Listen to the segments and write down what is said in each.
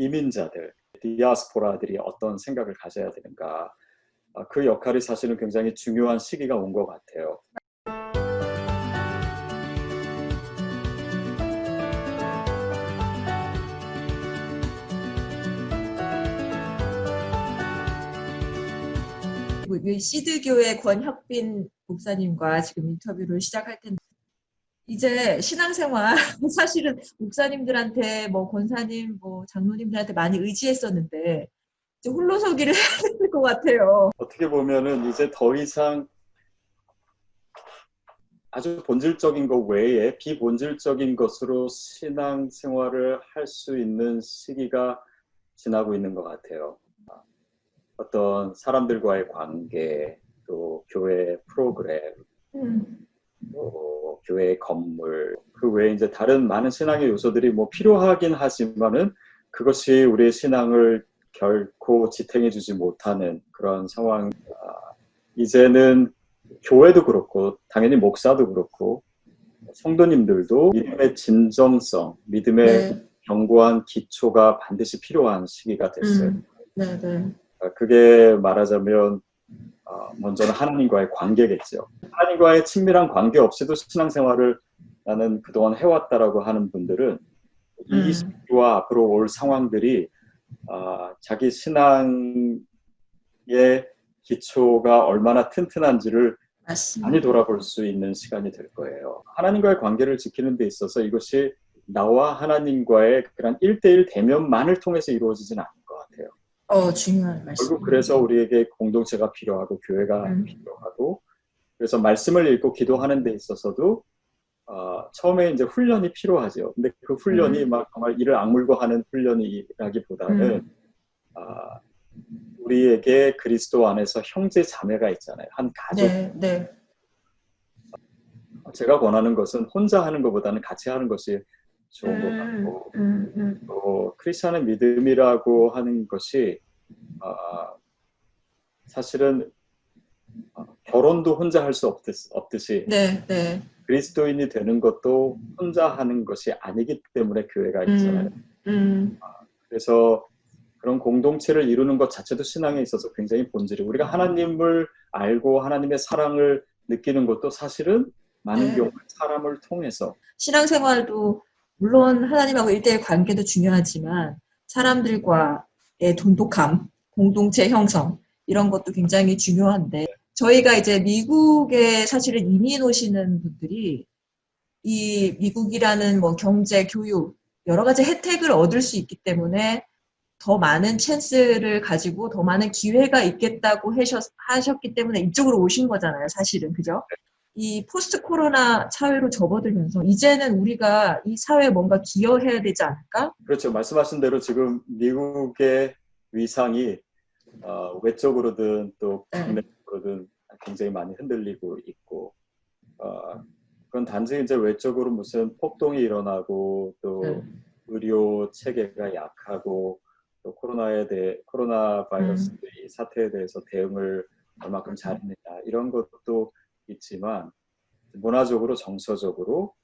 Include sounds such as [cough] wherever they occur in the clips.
이민자들, 디아스포라들이 어떤 생각을 가져야 되는가. 아, 그 역할이 사실은 굉장히 중요한 시기가 온 것 같아요. 뭐, 이 시드교회 권혁빈 목사님과 지금 인터뷰를 시작할 텐데 이제 신앙생활 [laughs] 사실은 목사님들한테 뭐 권사님 뭐 장로님들한테 많이 의지했었는데 이제 홀로서기를 [laughs] 해야 될 것 같아요. 어떻게 보면은 이제 더 이상 아주 본질적인 것 외에 비본질적인 것으로 신앙 생활을 할 수 있는 시기가 지나고 있는 것 같아요. 어떤 사람들과의 관계, 또 교회 프로그램, 음, 또 교회 건물, 그 외에 이제 다른 많은 신앙의 요소들이 뭐 필요하긴 하지만은 그것이 우리의 신앙을 결코 지탱해주지 못하는 그런 상황. 아, 이제는 교회도 그렇고 당연히 목사도 그렇고 성도님들도 믿음의 진정성, 믿음의 네, 견고한 기초가 반드시 필요한 시기가 됐어요. 음, 네, 네, 아, 그게 말하자면 어, 먼저는 하나님과의 관계겠죠. 하나님과의 친밀한 관계 없이도 신앙생활을 나는 그동안 해왔다라고 하는 분들은 이 음. 시기와 앞으로 올 상황들이 아, 자기 신앙의 기초가 얼마나 튼튼한지를 맞습니다. 많이 돌아볼 수 있는 시간이 될 거예요. 하나님과의 관계를 지키는 데 있어서 이것이 나와 하나님과의 그런 1대1 대면만을 통해서 이루어지진 같아요. 어, 중요한 말씀. 결국 그래서 우리에게 공동체가 필요하고 교회가 음. 필요하고 그래서 말씀을 읽고 기도하는 데 있어서도 어, 처음에 이제 훈련이 필요하죠. 근데 그 훈련이 막 정말 이를 악물고 하는 훈련이라기보다는 음. 아, 우리에게 그리스도 안에서 형제 자매가 있잖아요. 한 가족. 네, 네, 제가 권하는 것은 혼자 하는 것보다는 같이 하는 것이 좋은 것 음, 같고 음, 음, 또 크리스천의 믿음이라고 하는 것이 아, 사실은 어, 결혼도 혼자 할 수 없듯이 네, 네, 그리스도인이 되는 것도 혼자 하는 것이 아니기 때문에 교회가 있잖아요. 음, 음, 그래서 그런 공동체를 이루는 것 자체도 신앙에 있어서 굉장히 본질이 우리가 하나님을 알고 하나님의 사랑을 느끼는 것도 사실은 많은 네. 경우 사람을 통해서 신앙생활도 물론 하나님하고 일대일 관계도 중요하지만 사람들과의 돈독함, 공동체 형성 이런 것도 굉장히 중요한데 저희가 이제 미국에 사실은 이민 오시는 분들이 이 미국이라는 뭐 경제, 교육 여러 가지 혜택을 얻을 수 있기 때문에 더 많은 찬스를 가지고 더 많은 기회가 있겠다고 하셨, 하셨기 때문에 이쪽으로 오신 거잖아요, 사실은. 그죠? 이 포스트 코로나 사회로 접어들면서 이제는 우리가 이 사회에 뭔가 기여해야 되지 않을까? 그렇죠. 말씀하신 대로 지금 미국의 위상이 어, 외적으로든 또 네. 국내적으로든 굉장히 많이 흔들리고 있고 어, 그건 단지 이제 외적으로 무슨 폭동이 일어나고 또 네. 의료 체계가 약하고 또 코로나에 대해 코로나 바이러스 이 사태에 대해서 대응을 얼마큼 잘했느냐 이런 것도 있지만 문화적으로 정서적으로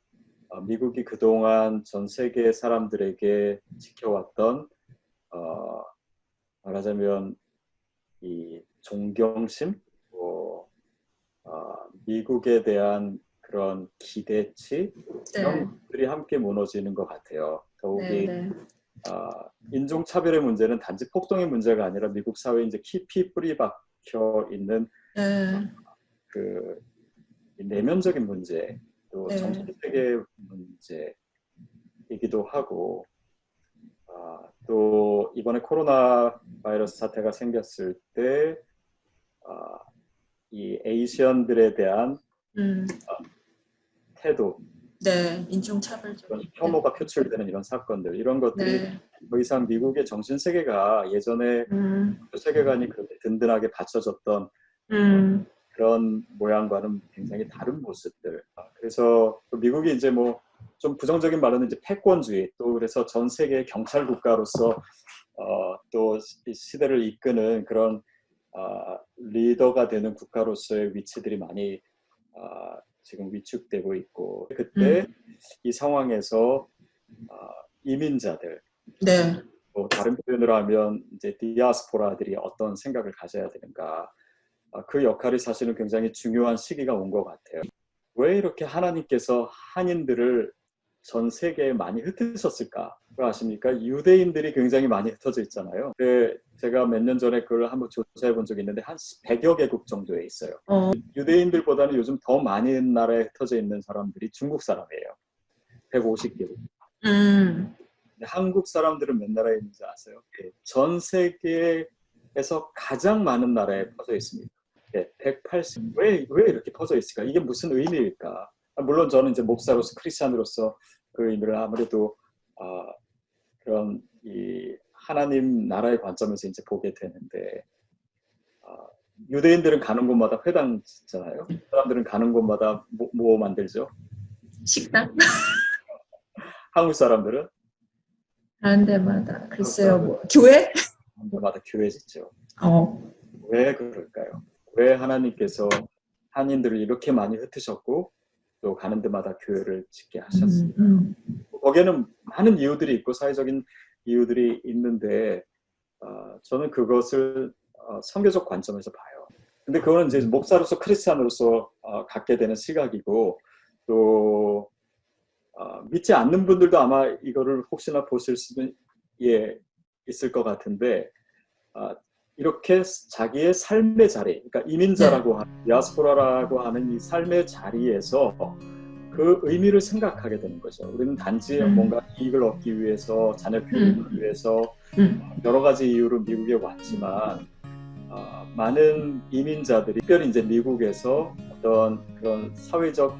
어, 미국이 그동안 전 세계 사람들에게 지켜왔던 어, 말하자면 이 존경심, 뭐, 어, 미국에 대한 그런 기대치 이런 것들이 함께 무너지는 것 같아요. 더욱이 네, 네. 아, 인종 차별의 문제는 단지 폭동의 문제가 아니라 미국 사회에 이제 깊이 뿌리 박혀 있는 네. 그 내면적인 문제, 또 네. 정신세계 문제이기도 하고, 아, 또 이번에 코로나 바이러스 사태가 생겼을 때, 아, 이 에이시언들에 대한 음, 태도, 네. 인종차별적. 이런 혐오가 표출되는 이런 사건들, 이런 것들이 네. 더 이상 미국의 정신 세계가 예전에 음, 그 세계관이 그렇게 든든하게 받쳐졌던 음, 그런 모양과는 굉장히 다른 모습들. 아, 그래서 또 미국이 이제 뭐 좀 부정적인 말로는 이제 패권주의 또 그래서 전 세계 경찰 국가로서 어, 또이 시대를 이끄는 그런 아, 리더가 되는 국가로서의 위치들이 많이 아, 지금 위축되고 있고 그때 이 상황에서 아, 이민자들 네. 또 다른 표현으로 하면 이제 디아스포라들이 어떤 생각을 가져야 되는가 아, 그 역할이 사실은 굉장히 중요한 시기가 온 것 같아요. 왜 이렇게 하나님께서 한인들을 전 세계에 많이 흩으셨을까? 그거 아십니까? 유대인들이 굉장히 많이 흩어져 있잖아요. 그 제가 몇 년 전에 그걸 한번 조사해 본 적이 있는데 한 100여 개국 정도에 있어요. 어, 유대인들보다는 요즘 더 많은 나라에 흩어져 있는 사람들이 중국 사람이에요. 150개국. 음, 한국 사람들은 몇 나라에 있는지 아세요? 예, 전 세계에서 가장 많은 나라에 퍼져 있습니다. 예, 180. 왜, 왜 이렇게 퍼져 있을까? 이게 무슨 의미일까? 아, 물론 저는 이제 목사로서 크리스찬으로서 그 의미를 아무래도 아, 그런 이 하나님 나라의 관점에서 이제 보게 되는데 아, 유대인들은 가는 곳마다 회당 짓잖아요. 사람들은 가는 곳마다 뭐, 뭐 만들죠? 식당? 한국 사람들은 다른 데마다. 글쎄요, 뭐, 교회? 가는 곳마다 교회 짓죠. 어, 왜 그럴까요? 왜 하나님께서 한인들을 이렇게 많이 흩으셨고 또 가는 데마다 교회를 짓게 음, 하셨습니다. 음, 거기에는 많은 이유들이 있고 사회적인 이유들이 있는데 어, 저는 그것을 어, 성교적 관점에서 봐요. 근데 그거는 이제 목사로서 크리스찬으로서 어, 갖게 되는 시각이고 또 어, 믿지 않는 분들도 아마 이거를 혹시나 보실 수는 예, 있을 것 같은데 아, 이렇게 자기의 삶의 자리, 그러니까 이민자라고 하는 디아스포라라고 하는 이 삶의 자리에서 그 의미를 생각하게 되는 거죠. 우리는 단지 음. 뭔가 이익을 얻기 위해서 자녀 교육을 위해서 음, 여러 가지 이유로 미국에 왔지만 아, 많은 이민자들이 특별히 이제 미국에서 어떤 그런 사회적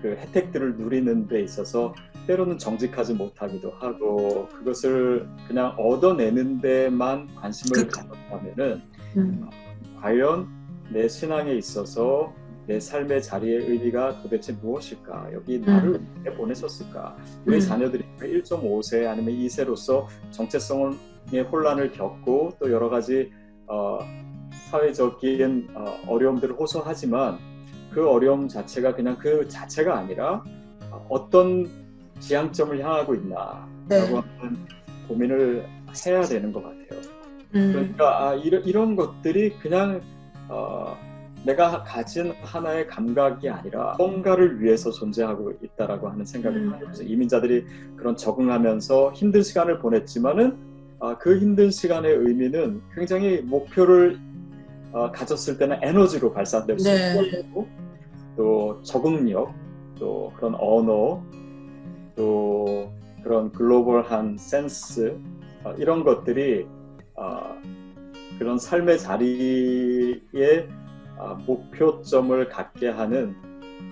그 혜택들을 누리는 데 있어서 때로는 정직하지 못하기도 하고 그것을 그냥 얻어내는 데만 관심을 그쵸. 가졌다면은 음, 과연 내 신앙에 있어서 내 삶의 자리의 의미가 도대체 무엇일까? 여기 나를 왜 보내셨을까? 우리 음. 자녀들이 1.5세 아니면 2세로서 정체성의 혼란을 겪고 또 여러 가지 어, 사회적인 어, 어려움들을 호소하지만 그 어려움 자체가 그냥 그 자체가 아니라 어, 어떤 지향점을 향하고 있나라고 네. 하는 고민을 해야 되는 것 같아요. 음, 그러니까 아, 이런, 이런 것들이 그냥 어, 내가 가진 하나의 감각이 아니라 뭔가를 위해서 존재하고 있다라고 하는 생각을 음. 거죠. 이민자들이 그런 적응하면서 힘든 시간을 보냈지만은 아, 그 힘든 시간의 의미는 굉장히 목표를 어, 가졌을 때는 에너지로 발산될 수 네. 있고 또 적응력 또 그런 언어 또 그런 글로벌한 센스 어, 이런 것들이 어, 그런 삶의 자리에 어, 목표점을 갖게 하는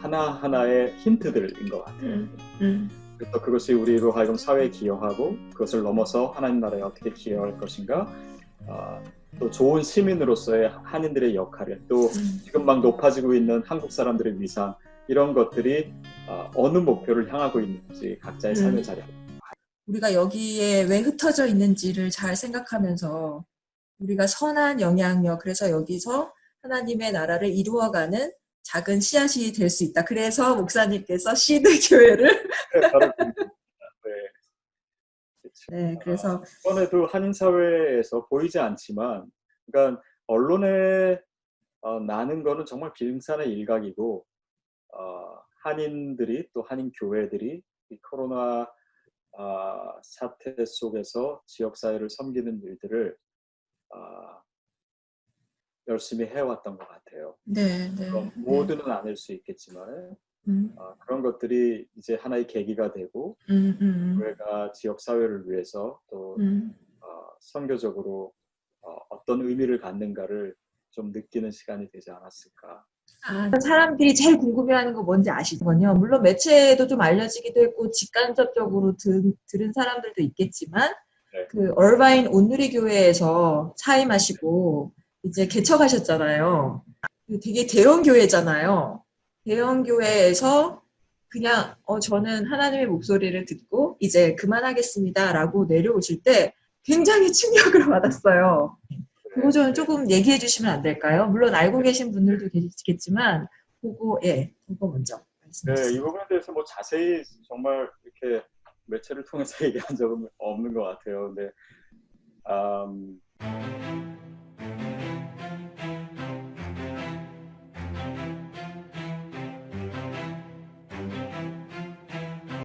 하나하나의 힌트들인 것 같아요. 음, 음, 그래서 그것이 우리로 하여금 사회에 기여하고 그것을 넘어서 하나님 나라에 어떻게 기여할 것인가 어, 또 좋은 시민으로서의 한인들의 역할을 또 음. 지금 막 높아지고 있는 한국 사람들의 위상 이런 것들이 어, 어느 목표를 향하고 있는지 각자의 음. 삶의 자리 우리가 여기에 왜 흩어져 있는지를 잘 생각하면서 우리가 선한 영향력, 그래서 여기서 하나님의 나라를 이루어가는 작은 씨앗이 될 수 있다. 그래서 목사님께서 시드 [laughs] 교회를 바로 그- 네. 그렇죠. 네, 그래서 이번에도 한인 사회에서 보이지 않지만, 그러니까 언론에 어, 나는 거는 정말 빙산의 일각이고, 어, 한인들이 또 한인 교회들이 이 코로나 아, 사태 속에서 지역 사회를 섬기는 일들을 아, 열심히 해왔던 것 같아요. 네, 네. 그럼 모두는 아닐 수 있겠지만 음, 아, 그런 것들이 이제 하나의 계기가 되고 음, 음, 교회가 지역 사회를 위해서 또 음, 어, 선교적으로 어, 떤 의미를 갖는가를 좀 느끼는 시간이 되지 않았을까. 아, 사람들이 제일 궁금해하는 거 뭔지 아시군요. 물론 매체에도 좀 알려지기도 했고 직간접적으로 들, 들은 사람들도 있겠지만 네. 그 얼바인 온누리 교회에서 사임하시고 이제 개척하셨잖아요. 그 되게 대형 교회잖아요. 대형 교회에서 그냥 어 저는 하나님의 목소리를 듣고 이제 그만하겠습니다라고 내려오실 때 굉장히 충격을 [laughs] 받았어요. 그거 좀 조금 얘기해 주시면 안 될까요? 물론 알고 계신 분들도 계시겠지만, 그거, 예, 그거 먼저 말씀해 네, 이 주세요. 부분에 대해서 뭐 자세히 정말 이렇게 매체를 통해서 [laughs] 얘기한 적은 없는 것 같아요. 근데 um,